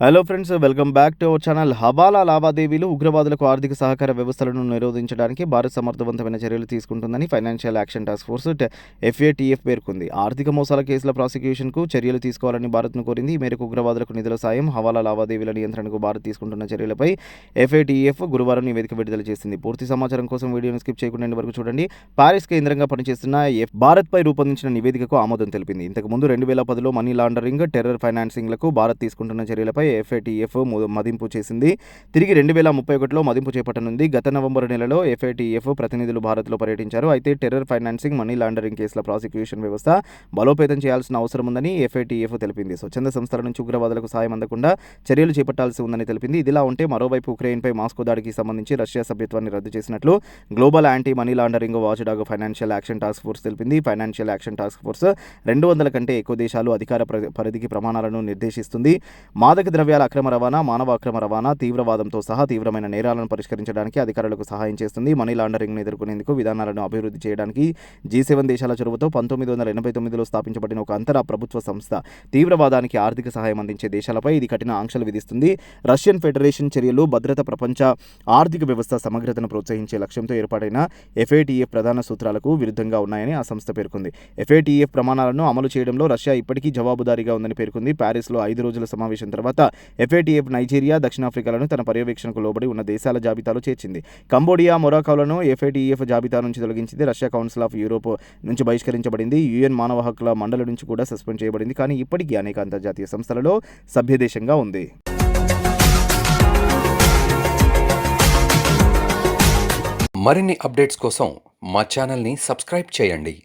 Hello friends welcome back to our channel హవాలా లావాదేవీలు ఉగ్రవాదులకు ఆర్థిక సహకార వ్యవస్థలను నిరోధించడానికి భారత్ సమర్థవంతమైన చర్యలు తీసుకుంటుందని financial action task force FATF పేర్కొంది. ఆర్థిక మోసాల కేసుల ప్రాసిక్యూషన్కు చర్యలు తీసుకోవాలని భారత్ను కోరింది. ఈ మేరకు ఉగ్రవాదులకు నిధుల సాయం హవాలా లావాదేవీల నియంత్రణకు భారత్ తీసుకుంటున్న చర్యలపై ఎఫ్ఏటీఎఫ్ గురువారం నివేదిక విడుదల చేసింది. పూర్తి సమాచారం కోసం వీడియోను స్కిప్ చేయకుండా వరకు చూడండి. పారిస్ కేంద్రంగా పనిచేస్తున్న ఎఫ్ భారత్పై రూపొందించిన నివేదికకు ఆమోదం తెలిపింది. ఇంతకు ముందు రెండు వేల పదిలో మనీ లాండరింగ్ టెర్రర్ ఫైనాన్సింగ్లకు భారత్ తీసుకుంటున్న చర్యలపై ఎఫ్ఏటీఎఫ్ మదింపు చేసింది. తిరిగి రెండు వేల ముప్పై ఒకటిలో మదింపు చేపట్టనుంది. గత నవంబర్ నెలలో ఎఫ్ఏటీఎఫ్ ప్రతినిధులు భారత్లో పర్యటించారు. అయితే టెర్రర్ ఫైనాన్సింగ్ మనీ లాండరింగ్ కేసుల ప్రాసిక్యూషన్ వ్యవస్థ బలోపేతం చేయాల్సిన అవసరం ఉందని ఎఫ్ఏటీఎఫ్ తెలిపింది. స్వచ్ఛంద సంస్థల నుంచి ఉగ్రవాదులకు సాయం అందకుండా చర్యలు చేపట్టాల్సి ఉందని తెలిపింది. ఇదిలా ఉంటే మరోవైపు ఉక్రెయిన్పై మాస్కో దాడికి సంబంధించి రష్యా సభ్యత్వాన్ని రద్దు చేసినట్లు global anti money laundering watchdog financial action task force తెలిపింది. ఫైనాన్షియల్ యాక్షన్ టాస్క్ ఫోర్స్ రెండు వందల కంటే ఎక్కువ దేశాలు అధికార పరిధికి ప్రమాణాలను నిర్దేశిస్తుంది. మాదక ద్రవ్యాల అక్రమ రవాణా మానవ అక్రమ రవాణా తీవ్రవాదంతో సహా తీవ్రమైన నేరాలను పరిష్కరించడానికి అధికారులకు సహాయం చేస్తుంది. మనీ లాండరింగ్ను ఎదుర్కొనేందుకు విధానాలను అభివృద్ధి చేయడానికి జీ సెవెన్ దేశాల చొరవతో పంతొమ్మిది వందల ఎనభై తొమ్మిదిలో స్థాపించబడిన ఒక అంతర ప్రభుత్వ సంస్థ తీవ్రవాదానికి ఆర్థిక సహాయం అందించే దేశాలపై ఇది కఠిన ఆంక్షలు విధిస్తుంది. రష్యన్ ఫెడరేషన్ చర్యలు భద్రత ప్రపంచ ఆర్థిక వ్యవస్థ సమగ్రతను ప్రోత్సహించే లక్ష్యంతో ఏర్పాటైన ఎఫ్ఏటీఎఫ్ ప్రధాన సూత్రాలకు విరుద్ధంగా ఉన్నాయని ఆ సంస్థ పేర్కొంది. ఎఫ్ఏటీఎఫ్ ప్రమాణాలను అమలు చేయడంలో రష్యా ఇప్పటికీ జవాబుదారీగా ఉందని పేర్కొంది. ప్యారిస్లో ఐదు రోజుల సమావేశం తర్వాత ఎఫ్ఏటీఎఫ్ నైజీరియా దక్షిణాఫ్రికాలను తన పర్యవేక్షణకు లోబడి ఉన్న దేశాల జాబితాలో చేర్చింది. కంబోడియా మొరాకోలను ఎఫ్ఏటీఎఫ్ జాబితా నుంచి తొలగించింది. రష్యా కౌన్సిల్ ఆఫ్ యూరోప్ నుంచి బహిష్కరించబడింది. యుఎన్ మానవ హక్కుల మండలి నుంచి కూడా సస్పెండ్ చేయబడింది. కానీ ఇప్పటికీ అనేక అంతర్జాతీయ సంస్థలలో సభ్యదేశంగా ఉంది. మరిన్ని అప్డేట్స్ కోసం మా ఛానల్ని సబ్స్క్రైబ్ చేయండి.